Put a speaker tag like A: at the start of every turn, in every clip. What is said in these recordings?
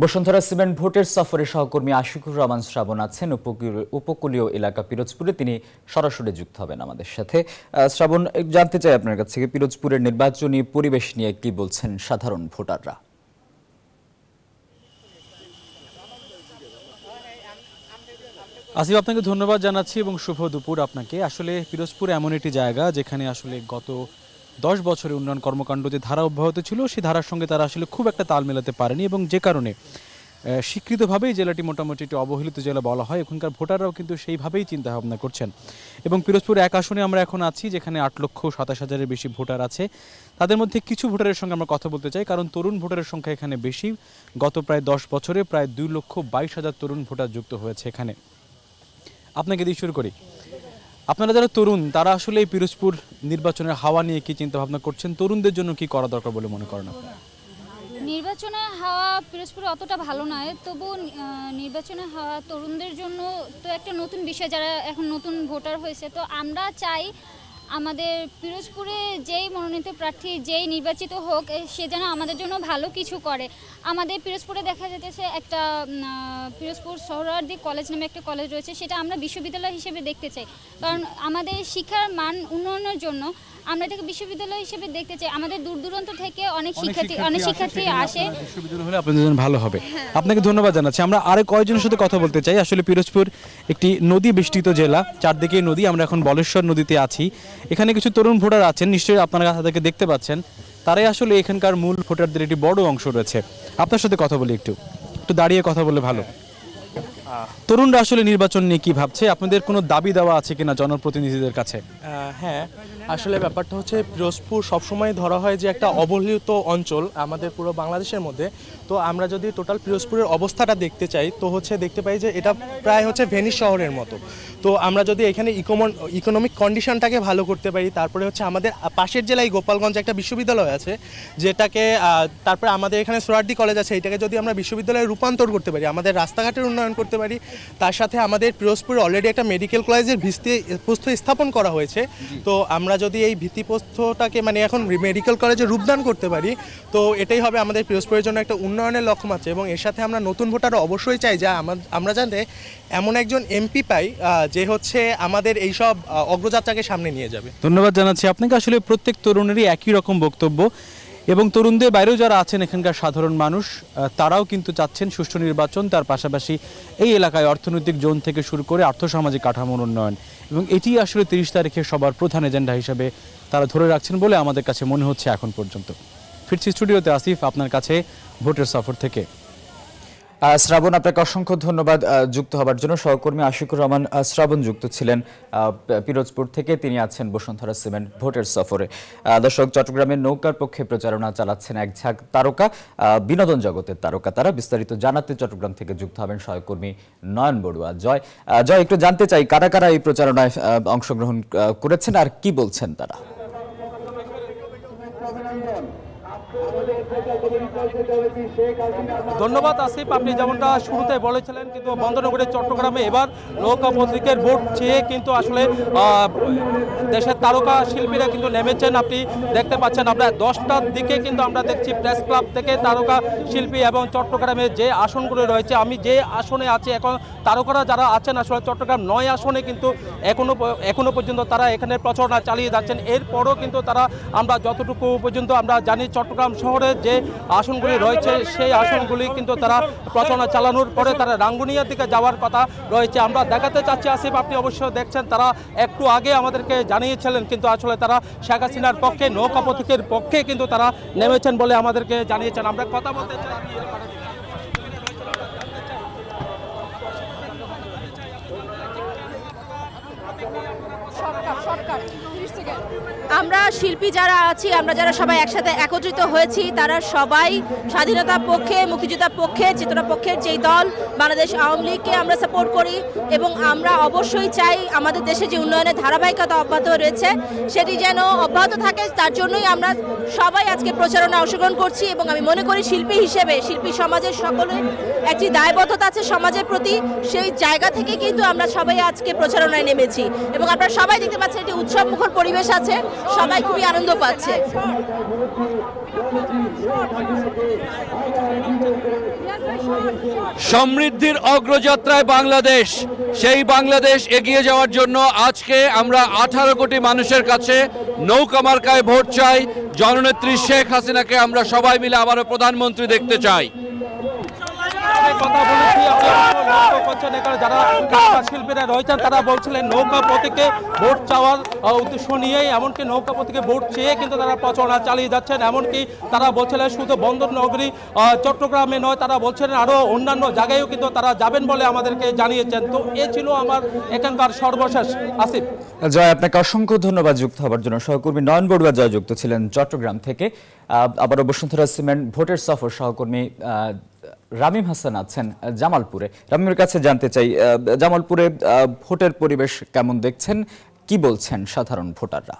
A: Bashundhara cement ভোটের সফরে সহকর্মী আশিকুর রহমান শ্রাবণ আছেন। উপকূলীয়- এলাকা পিরোজপুরে তিনি সরাসরি যুক্ত হবেন আমাদের সাথে। শ্রাবণ জানতে চাই আপনার কাছ থেকে, পিরোজপুরের নির্বাচনী পরিবেশ নিয়ে কি বলছেন সাধারণ ভোটাররা?
B: আসিফ, আপনাকে ধন্যবাদ জানাচ্ছি এবং শুভ দুপুর আপনাকে। আসলে পিরোজপুর এমন একটি জায়গা যেখানে আসলে গত দশ বছরে উন্নয়ন কর্মকাণ্ড যে ধারা অব্যাহত ছিল, সেই ধারার সঙ্গে তারা আসলে খুব একটা তাল মেলাতে পারেনি এবং যে কারণে স্বীকৃতভাবেই জেলাটি মোটামুটি একটি অবহেলিত জেলা বলা হয়। এখানকার ভোটাররাও কিন্তু সেইভাবেই চিন্তা ভাবনা করছেন। এবং পিরোজপুর এক আসনে আমরা এখন আছি, যেখানে আট লক্ষ সাতাশ হাজারের বেশি ভোটার আছে। তাদের মধ্যে কিছু ভোটারের সঙ্গে আমরা কথা বলতে চাই, কারণ তরুণ ভোটারের সংখ্যা এখানে বেশি। গত প্রায় দশ বছরে প্রায় দুই লক্ষ বাইশ হাজার তরুণ ভোটার যুক্ত হয়েছে এখানে। আপনাকে দিয়ে শুরু করি। আপনারা যারা তরুণ, তারা আসলে এই পিরোজপুর নির্বাচনের হাওয়া নিয়ে কি চিন্তা ভাবনা করছেন? তরুণদের জন্য কি করা দরকার বলে মনে করেন আপনারা?
C: নির্বাচনের হাওয়া পিরোজপুরে অতটা ভালো নয়। তবু নির্বাচনের হাওয়া তরুণদের জন্য তো একটা নতুন বিষয়, যারা এখন নতুন ভোটার হয়েছে। তো আমরা চাই আমাদের পিরোজপুরে যেই মনোনীত প্রার্থী যেই নির্বাচিত হোক সে যেন আমাদের জন্য ভালো কিছু করে। আমাদের পিরোজপুরে দেখা যেতেছে একটা পিরোজপুর সহরার্দি কলেজ নামে একটা কলেজ রয়েছে সেটা আমরা বিশ্ববিদ্যালয় হিসেবে দেখতে চাই। কারণ আমাদের শিক্ষার মান উন্নয়নের জন্য আমরা এটাকে বিশ্ববিদ্যালয় হিসেবে দেখতে চাই। আমাদের দূর দূরান্ত থেকে অনেক শিক্ষার্থী অনেক শিক্ষার্থী আসে
B: বিশ্ববিদ্যালয় হলে আপনাদের জন্য ভালো হবে। আপনাকে ধন্যবাদ জানাচ্ছি। আমরা আরও কয়েকজনের সাথে কথা বলতে চাই। আসলে পিরোজপুর একটি নদী বেষ্টিত জেলা। চারদিকে নদী আমরা এখন বলেশ্বর নদীতে আছি। এখানে কিছু তরুণ ভোটার আছেন, নিশ্চয়ই আপনারা তাদেরকে দেখতে পাচ্ছেন। তারাই আসলে এখানকার মূল ভোটারদের একটি বড় অংশ রয়েছে। আপনার সাথে কথা বলি একটু। একটু দাঁড়িয়ে কথা বলে ভালো। তরুণরা আসলে নির্বাচন নিয়ে কি ভাবছে? আপনাদের কোনো দাবি দেওয়া আছে কিনা জনপ্রতিনিধিদের কাছে?
D: হ্যাঁ আসলে ব্যাপারটা হচ্ছে পিরোজপুর সবসময় ধরা হয় যে একটা অবহেলিত অঞ্চল আমাদের পুরো বাংলাদেশের মধ্যে। তো আমরা যদি টোটাল পিরোজপুরের অবস্থাটা দেখতে চাই, তো হচ্ছে দেখতে পাই যে এটা প্রায় হচ্ছে ভেনিস শহরের মতো। তো আমরা যদি এখানে ইকোমন ইকোনমিক কন্ডিশনটাকে ভালো করতে পারি, তারপরে হচ্ছে আমাদের পাশের জেলায় গোপালগঞ্জ একটা বিশ্ববিদ্যালয় আছে, যেটাকে তারপরে আমাদের এখানে সোরারদি কলেজ আছে, এটাকে যদি আমরা বিশ্ববিদ্যালয়ে রূপান্তর করতে পারি, আমাদের রাস্তাঘাটের উন্নয়ন করতে পারি তার সাথে আমাদের পিরোজপুরে অলরেডি একটা মেডিকেল কলেজের ভিত্তি প্রস্থ স্থাপন করা হয়েছে। তো আমরা যদি এই ভিত্তিপ্রস্তটাকে মানে এখন মেডিকেল কলেজে রূপদান করতে পারি তো এটাই হবে আমাদের পিরোজপুরের জন্য একটা উন্নয়নের লক্ষ্যমাত্রা এবং এর সাথে আমরা নতুন ভোটার অবশ্যই চাই যা আমা- আমরা জানতে এমন একজন এমপি পাই যে হচ্ছে আমাদের এইসব আহ, অগ্রযাত্রাকে সামনে নিয়ে যাবে।
B: ধন্যবাদ জানাচ্ছি। আপনাকে আসলে প্রত্যেক তরুণেরই একই রকম বক্তব্য। এবং তরুণদের বাইরেও যারা আছেন এখানকার সাধারণ মানুষ তারাও কিন্তু চাচ্ছেন সুষ্ঠু নির্বাচন। তার পাশাপাশি এই এলাকায় অর্থনৈতিক জোন থেকে শুরু করে আর্থসামাজিক কাঠামোর উন্নয়ন। এবং এটি আসলে তিরিশ তারিখে সবার প্রধান এজেন্ডা হিসেবে তারা ধরে রাখছেন বলে আমাদের কাছে মনে হচ্ছে এখন পর্যন্ত। ফিরছি স্টুডিওতে, আসিফ, আপনার কাছে ভোটের সফর থেকে।
A: শ্রাবণ, আপনাকে অসংখ্য ধন্যবাদ যুক্ত হবার জন্য। সহকর্মী আশিকুর রহমান শ্রাবণ যুক্ত ছিলেন পিরোজপুর থেকে। তিনি আছেন বসুন্ধরা সিমেন্ট ভোটের সফরে। দর্শক, চট্টগ্রামের নৌকার পক্ষে প্রচারণা চালাচ্ছেন এক ঝাঁক তারকা বিনোদন জগতের তারকা তারা। বিস্তারিত জানাতে চট্টগ্রাম থেকে যুক্ত হবেন সহকর্মী নয়ন বড়ুয়া। জয় জয়, একটু জানতে চাই, কারা কারা এই প্রচারণায় অংশগ্রহণ করেছেন আর কি বলছেন তারা?
D: ধন্যবাদ আসিফ, আপনি যেমনটা শুরুতে বলেছিলেন, কিন্তু বন্দরনগরী চট্টগ্রামে এবার নৌকা প্রতীকের ভোট চেয়ে কিন্তু আসলে দেশের তারকা শিল্পীরা কিন্তু নেমেছেন। আপনি দেখতে পাচ্ছেন আমরা দশটার দিকে কিন্তু আমরা দেখছি প্রেস ক্লাব থেকে তারকা শিল্পী এবং চট্টগ্রামে যে আসনগুলো রয়েছে, আমি যে আসনে আছি, এখন তারকারা যারা আছেন, আসলে চট্টগ্রাম নয় আসনে কিন্তু এখনও এখনও পর্যন্ত তারা এখানে প্রচারণা চালিয়ে যাচ্ছেন। এরপরও কিন্তু তারা আমরা যতটুকু পর্যন্ত আমরা জানি চট্টগ্রাম শহরে যে আসনগুলি রয়েছে, সেই আসনগুলি কিন্তু তারা প্রচারণা চালানোর পরে তারা রাঙ্গুনিয়ার দিকে যাওয়ার কথা রয়েছে। আমরা দেখাতে চাচ্ছি, আসিফ, আপনি অবশ্যই দেখছেন, তারা একটু আগে আমাদেরকে জানিয়েছিলেন, কিন্তু আসলে তারা শেখ হাসিনার পক্ষে, নৌকা প্রতীকের পক্ষে কিন্তু তারা নেমেছেন বলে আমাদেরকে জানিয়েছেন। আমরা কথা বলতে চাই
E: আমরা শিল্পী যারা আছি, আমরা যারা সবাই একসাথে একত্রিত হয়েছি, তারা সবাই স্বাধীনতার পক্ষে মুক্তিযোদ্ধার পক্ষে, চেতনা পক্ষের যেই দল বাংলাদেশ আওয়ামী লীগকে আমরা সাপোর্ট করি এবং আমরা অবশ্যই চাই আমাদের দেশে যে উন্নয়নের ধারাবাহিকতা অব্যাহত রয়েছে, সেটি যেন অব্যাহত থাকে। তার জন্যই আমরা সবাই আজকে প্রচারণা অংশগ্রহণ করছি এবং আমি মনে করি শিল্পী হিসেবে, শিল্পী সমাজের সকলের একটি দায়বদ্ধতা আছে সমাজের প্রতি। সেই জায়গা থেকে কিন্তু আমরা সবাই আজকে প্রচারণায় নেমেছি এবং আপনারা সবাই দেখতে পাচ্ছেন এটি উৎসব মুখর পরিবেশ আছে, সবাই খুবই আনন্দ পাচ্ছে।
F: সমৃদ্ধির অগ্রযাত্রায় বাংলাদেশ, সেই বাংলাদেশ এগিয়ে যাওয়ার জন্য আজকে আমরা আঠারো কোটি মানুষের কাছে নৌকা মার্কায় ভোট চাই। জননেত্রী শেখ হাসিনাকে আমরা সবাই মিলে আবারও প্রধানমন্ত্রী দেখতে চাই।
B: কথা বলেছি শিল্পীরা রয়েছেন, তারা বলছিলেন, নৌকা প্রতীকে ভোট চাওয়ার উদ্দেশ্য নিয়েই, এমনকি নৌকা প্রতীকে ভোট চেয়ে কিন্তু তারা প্রচারণা চালিয়ে যাচ্ছেন। এমনকি তারা বলছিলেন, শুধু বন্দর নগরী চট্টগ্রামে নয়, তারা বলছিলেন আরও অন্যান্য জায়গায়ও কিন্তু তারা যাবেন বলে আমাদেরকে জানিয়েছেন। তো এ ছিল আমার এখানকার সর্বশেষ। আসিফ।
A: জয়, আপনাকে অসংখ্য ধন্যবাদ যুক্ত হবার জন্য। সহকর্মী নয়ন বড়ুয়া জয় যুক্ত ছিলেন চট্টগ্রাম থেকে। আবারও বসুন্ধরা সিমেন্ট ভোটের সফর সহকর্মী রামিম হাসান আছেন জামালপুরে। রামিমের কাছে জানতে চাই জামালপুরে ভোটের পরিবেশ কেমন দেখছেন? কি বলছেন সাধারণ ভোটাররা?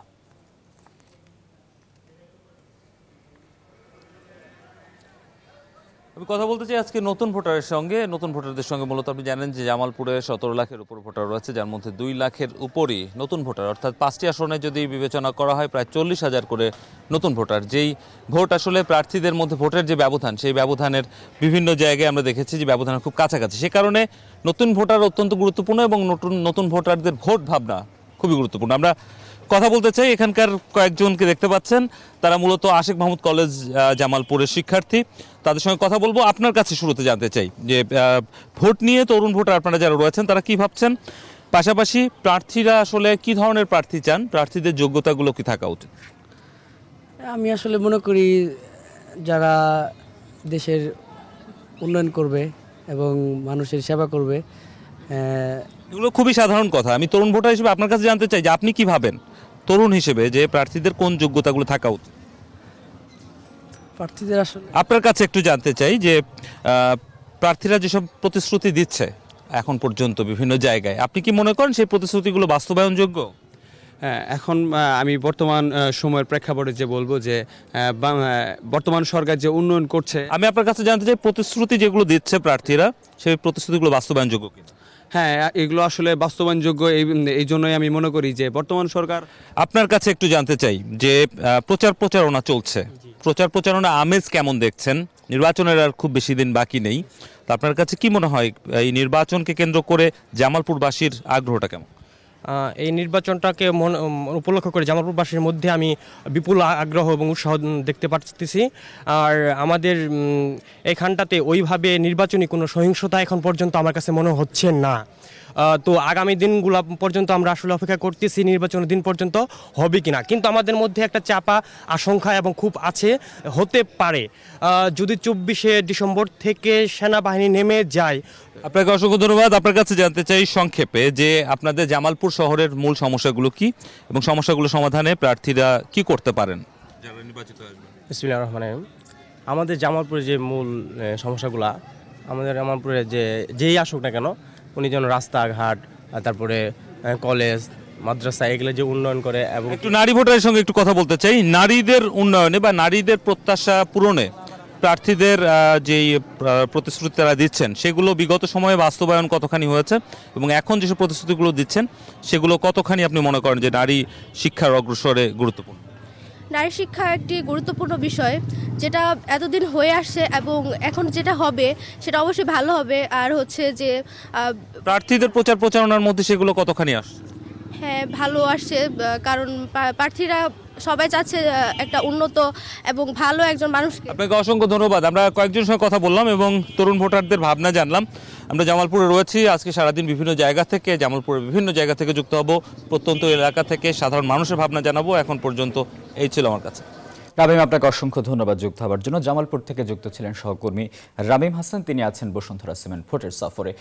G: আমি কথা বলতে চাই আজকে নতুন ভোটারের সঙ্গে। নতুন ভোটারদের সঙ্গে মূলত আপনি জানেন যে জামালপুরে সতেরো লাখের উপর ভোটার রয়েছে, যার মধ্যে দুই লাখের উপরই নতুন ভোটার। অর্থাৎ পাঁচটি আসনে যদি বিবেচনা করা হয়, প্রায় চল্লিশ হাজার করে নতুন ভোটার। যেই ভোট আসলে প্রার্থীদের মধ্যে ভোটের যে ব্যবধান, সেই ব্যবধানের বিভিন্ন জায়গায় আমরা দেখেছি যে ব্যবধান খুব কাছাকাছি। সে কারণে নতুন ভোটার অত্যন্ত গুরুত্বপূর্ণ এবং নতুন নতুন ভোটারদের ভোট ভাবনা খুবই গুরুত্বপূর্ণ। আমরা কথা বলতে চাই, এখানকার কয়েকজনকে দেখতে পাচ্ছেন। তারা মূলত আশেক মাহমুদ কলেজ জামালপুরের শিক্ষার্থী। তাদের সঙ্গে কথা বলব। আপনার কাছে শুরুতে জানতে চাই যে ভোট নিয়ে তরুণ ভোটার আপনারা যারা রয়েছেন, তারা কি ভাবছেন? পাশাপাশি প্রার্থীরা আসলে কি ধরনের প্রার্থী চান? প্রার্থীদের যোগ্যতাগুলো কি থাকা উচিত?
H: আমি আসলে মনে করি যারা দেশের উন্নয়ন করবে এবং মানুষের সেবা করবে
G: এগুলো খুবই সাধারণ কথা। আমি তরুণ ভোটার হিসেবে আপনার কাছে জানতে চাই যে আপনি কি ভাবেন? তরুণ হিসেবে যে প্রার্থীদের কোন যোগ্যতাগুলো থাকা উচিত?
H: প্রার্থীদের আসলে
G: আপনার কাছে একটু জানতে চাই যে প্রার্থীরা যেসব প্রতিশ্রুতি দিচ্ছে এখন পর্যন্ত বিভিন্ন জায়গায় আপনি কি মনে করেন সেই প্রতিশ্রুতিগুলো বাস্তবায়নযোগ্য?
I: হ্যাঁ, এখন আমি বর্তমান সময়ের প্রেক্ষাপটে যে বলব যে বর্তমান সরকার যে উন্নয়ন করছে
G: আমি আপনার কাছে জানতে চাই প্রতিশ্রুতি যেগুলো দিচ্ছে প্রার্থীরা সেই প্রতিশ্রুতিগুলো বাস্তবায়নযোগ্য কিনা?
I: হ্যাঁ এগুলো আসলে বাস্তবায়নযোগ্য এই এই জন্যই আমি মনে করি যে বর্তমান সরকার
G: আপনার কাছে একটু জানতে চাই যে প্রচার প্রচারণা চলছে। প্রচার প্রচারণা আমেজ কেমন দেখছেন? নির্বাচনের আর খুব বেশি দিন বাকি নেই। তা আপনার কাছে কি মনে হয় এই নির্বাচনকে কেন্দ্র করে জামালপুরবাসীর আগ্রহটা কেমন?
J: এই নির্বাচনটাকে উপলক্ষ করে জামালপুরবাসীর মধ্যে আমি বিপুল আগ্রহ এবং উৎসাহ দেখতে পাচ্ছি। আর আমাদের এখানটাতে ওইভাবে নির্বাচনী কোনো সহিংসতা এখন পর্যন্ত আমার কাছে মনে হচ্ছে না। তো আগামী দিনগুলো পর্যন্ত আমরা আসলে অপেক্ষা করতেছি নির্বাচনের দিন পর্যন্ত হবে কি না কিন্তু আমাদের মধ্যে একটা চাপা আশঙ্কা এবং খুব আছে হতে পারে। যদি চব্বিশে ডিসেম্বর থেকে সেনাবাহিনী নেমে যায়
G: আপনাকে অসংখ্য ধন্যবাদ। আপনার কাছে জানতে চাই সংক্ষেপে যে আপনাদের জামালপুর শহরের মূল সমস্যাগুলো কি এবং সমস্যাগুলো সমাধানে প্রার্থীরা কি করতে পারেন? যারা নির্বাচিত আসবেন।
J: বিসমিল্লাহির রহমানির রহিম। আমাদের জামালপুরের যে মূল সমস্যাগুলা আমাদের জামালপুরে যে যেই আসুক না কেন উনি যেন রাস্তাঘাট তারপরে কলেজ মাদ্রাসা, এগুলো যে উন্নয়ন করে এবং
G: একটু নারী ভোটারের সঙ্গে একটু কথা বলতে চাই। নারীদের উন্নয়নে বা নারীদের প্রত্যাশা পূরণে প্রার্থীদের যেই প্রতিশ্রুতি তারা দিচ্ছেন, সেগুলো বিগত সময়ে বাস্তবায়ন কতখানি হয়েছে এবং এখন যেসব প্রতিশ্রুতিগুলো দিচ্ছেন, সেগুলো কতখানি আপনি মনে করেন যে নারী শিক্ষার অগ্রসরে গুরুত্বপূর্ণ?
K: নারী শিক্ষা একটি গুরুত্বপূর্ণ বিষয় যেটা এতদিন হয়ে আসছে এবং এখন যেটা হবে সেটা অবশ্যই ভালো হবে। আর হচ্ছে যে
G: প্রার্থীদের প্রচার প্রচারণার মধ্যে সেগুলো কতখানি আসছে?
K: হ্যাঁ ভালো আসছে কারণ প্রার্থীরা সবাই চাচ্ছে একটা উন্নত এবং ভালো একজন মানুষ
G: আপনাকে অসংখ্য ধন্যবাদ। আমরা কয়েকজনের সঙ্গে কথা বললাম এবং তরুণ ভোটারদের ভাবনা জানলাম। আমরা জামালপুরে রয়েছি। আজকে সারাদিন বিভিন্ন জায়গা থেকে জামালপুরের বিভিন্ন জায়গা থেকে যুক্ত হব। প্রত্যন্ত এলাকা থেকে সাধারণ মানুষের ভাবনা জানাব। এখন পর্যন্ত এই ছিল আমার কাছে।
A: রামিম আপনাকে অসংখ্য ধন্যবাদ যুক্ত হবার জন্য। জামালপুর থেকে যুক্ত ছিলেন সহকর্মী রামিম হাসান। তিনি আছেন বসুন্ধরা সিমেন্ট ভোটের সফরে।